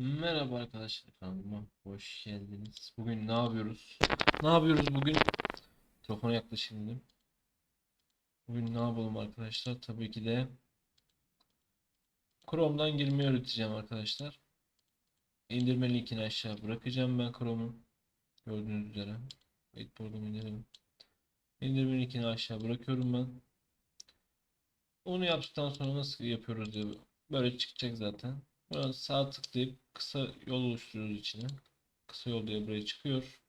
Merhaba arkadaşlar kanalıma hoş geldiniz. Bugün ne yapıyoruz? Ne yapıyoruz bugün? Telefona yaklaşayım Bugün ne yapalım arkadaşlar? Tabii ki de Chrome'dan girmeyi öğreteceğim arkadaşlar. İndirme linkini aşağı bırakacağım ben Chrome'un. Gördüğünüz üzere. Whiteboard'umu indirelim. İndirme linkini aşağı bırakıyorum ben. Onu yaptıktan sonra nasıl yapıyoruz diye böyle çıkacak zaten. Burada sağ tıklayıp kısa yol oluşturuyoruz içine. Kısa yol diye buraya çıkıyor.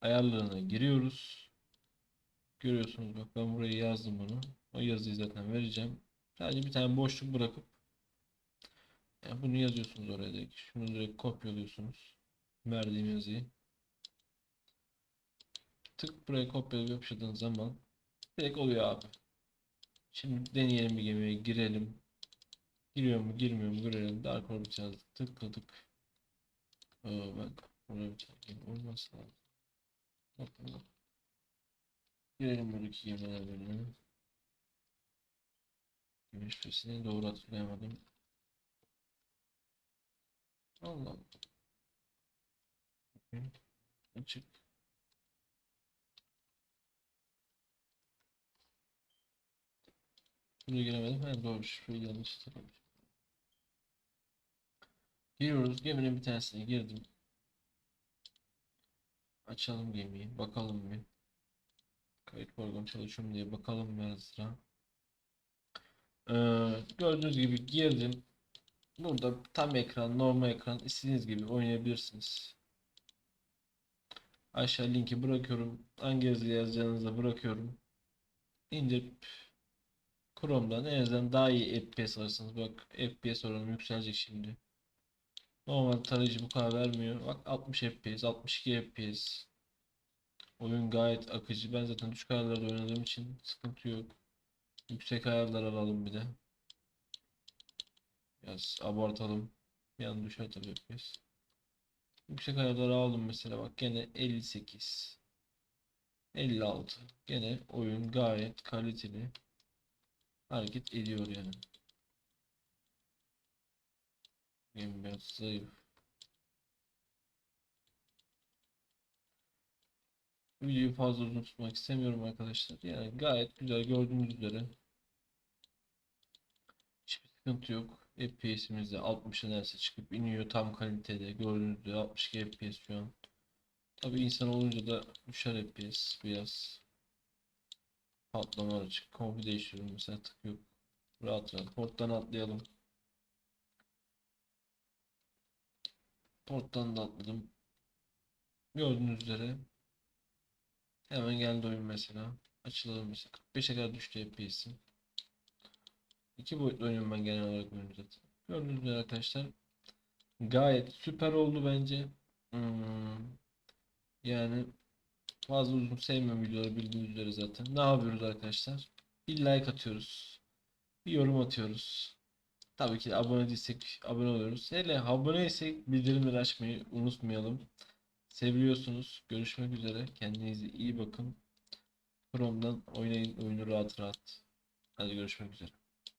Ayarlarına giriyoruz. Görüyorsunuz bak ben buraya yazdım bunu. O yazıyı zaten vereceğim. Sadece bir tane boşluk bırakıp yani bunu yazıyorsunuz oraya direkt. Şunu direkt kopyalıyorsunuz. Verdiğim yazıyı. Tık buraya kopyalayıp yapıştırdığınız zaman direkt oluyor abi. Şimdi deneyelim bir gemiye girelim. Giriyor mu girmiyor mu görelim. Dark Orbit yazdık. Tıkladık. Aa, bak. Buraya bir tane lazım. Bakalım. Girelim buradaki gemiler bölümüne. Gemi şifresini doğru hatırlayamadım. Allah Allah. Açık. Buraya giremedim. Ha, doğru şifreyi yanlış hatırlamışım. Giriyoruz. Geminin bir tanesine girdim. Açalım gemiyi. Bakalım bir. Kayıt program çalışıyor diye bakalım biraz sıra. Ee, gördüğünüz gibi girdim. Burada tam ekran, normal ekran istediğiniz gibi oynayabilirsiniz. Aşağı linki bırakıyorum. Hangi yazı yazacağınıza bırakıyorum. İndirip Chrome'dan en azından daha iyi FPS alırsınız. Bak FPS oranım yükselecek şimdi. Normal tarayıcı bu kadar vermiyor. Bak 60 FPS, 62 FPS. Oyun gayet akıcı. Ben zaten düşük ayarlarda oynadığım için sıkıntı yok. Yüksek ayarlar alalım bir de. Biraz abartalım. Bir an düşer tabii FPS. Yüksek ayarları aldım mesela bak gene 58. 56. Gene oyun gayet kaliteli hareket ediyor yani. Zayıf. Videoyu fazla uzun tutmak istemiyorum arkadaşlar. Yani gayet güzel gördüğünüz üzere. Hiçbir sıkıntı yok. FPS'imiz de 60'a neredeyse çıkıp iniyor tam kalitede. Gördüğünüz üzere 62 FPS şu an. Tabi insan olunca da düşer FPS biraz. Patlama açık. Konfi değiştiriyorum mesela tık yok. Rahat rahat. Porttan atlayalım. Porttan da atladım. Gördüğünüz üzere. Hemen geldi oyun mesela. Açılalım mesela. 45'e kadar düştü FPS'im. İki boyutlu oynuyorum ben genel olarak oyunu zaten. Gördüğünüz üzere arkadaşlar. Gayet süper oldu bence. Hmm. Yani fazla uzun sevmiyorum videoları bildiğiniz üzere zaten. Ne yapıyoruz arkadaşlar? Bir like atıyoruz. Bir yorum atıyoruz. Tabii ki de abone değilsek abone oluyoruz. Hele aboneysek bildirimleri açmayı unutmayalım. Seviliyorsunuz. Görüşmek üzere. Kendinize iyi bakın. Chrome'dan oynayın oyunu rahat rahat. Hadi görüşmek üzere.